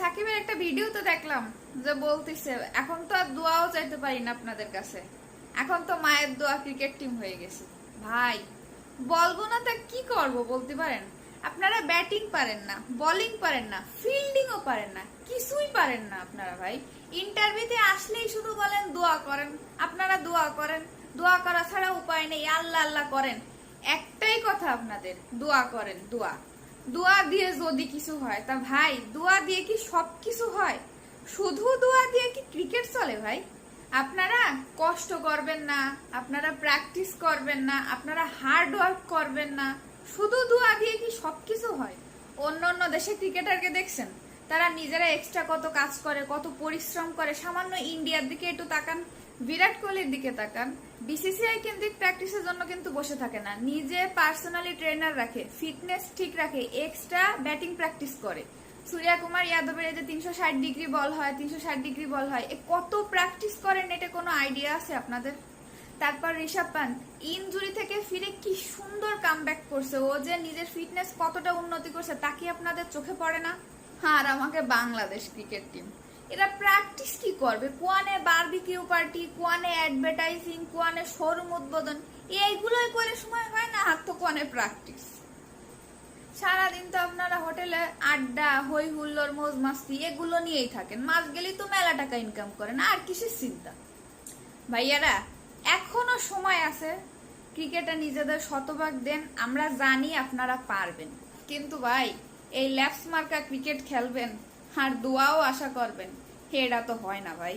সাকিবের একটা ভিডিও তো দেখলাম যে বলতেছে, এখন তো আর দোয়াও চাইতে পারি না আপনাদের কাছে। এখন তো মায়ের দোয়া ক্রিকেট টিম হয়ে গেছে। ভাই, বলব না তা কি করব বলতে পারেন? আপনারা ব্যাটিং পারেন না বোলিং পারেন না ফিল্ডিংও পারেন না, কিছুই পারেন না আপনারা ভাই। ইন্টারভিউতে আসলেই শুধু বলেন, দোয়া করেন। আপনারা দোয়া করেন, দোয়া করা ছাড়া উপায় নেই, আল্লাহ আল্লাহ করেন। একটাই কথা আপনাদের, দোয়া করেন, দোয়া। দোয়া দিয়ে যদি কিছু হয়, তা ভাই, দোয়া দিয়ে কি সব কিছু হয়? শুধু দোয়া দিয়ে কি ক্রিকেট চলে ভাই? আপনারা কষ্ট করবেন না, আপনারা প্র্যাকটিস করবেন না, আপনারা হার্ড ওয়ার্ক করবেন না। শুধু দোয়া দিয়ে কি সবকিছু হয়? অন্য অন্য দেশে ক্রিকেটারকে দেখছেন? তারা নিজেরা এক্সট্রা কত কাজ করে, কত পরিশ্রম করে, সামান্য ইন্ডিয়ার দিকে একটু তাকান। বিরাট কোহলির দিকে তাকান। বিসিসিআই কেন্দ্রিক প্র্যাকটিসের জন্য কিন্তু বসে থাকে না। নিজে পার্সোনালি ট্রেনার রাখে ফিটনেস ঠিক রাখে এক্সট্রা ব্যাটিং প্র্যাকটিস করে। সূর্যা কুমার যাদবের এই যে তিনশো ষাট ডিগ্রি বল হয়, তিনশো ষাট ডিগ্রি বল হয়, এ কত প্র্যাকটিস করেন এটা কোনো আইডিয়া আছে আপনাদের? তারপর ঋষভ পান্ত ইনজুরি থেকে ফিরে কি সুন্দর কামব্যাক করছে। ও যে নিজের ফিটনেস কতটা উন্নতি করছে তা কি আপনাদের চোখে পড়ে না? আর আমাকে বাংলাদেশ ক্রিকেট টিম এরা প্র্যাকটিস কি করবে? কোয়ানে বারবিকিউ পার্টি কোয়ানে অ্যাডভার্টাইজিং কোয়ানে শোরুম উদ্বোধন, এইগুলোই করে সময় হয় না? আর তো কোয়ানে প্র্যাকটিস সারাদিন তো আপনারা হোটেলে আড্ডা হই হুল্লোর মোজ মাস্তি এগুলো নিয়েই থাকেন। মাস গেলেই তো মেলা টাকা ইনকাম করেন। আর কিসের চিন্তা? ভাইয়ারা, এখনও সময় আছে। ক্রিকেটে নিজেদের শতভাগ দেন। আমরা জানি আপনারা পারবেন। কিন্তু ভাই, এই ল্যাপস মার্কা ক্রিকেট খেলবেন? আর দোয়াও আশা করবেন। এটা তো হয় না ভাই।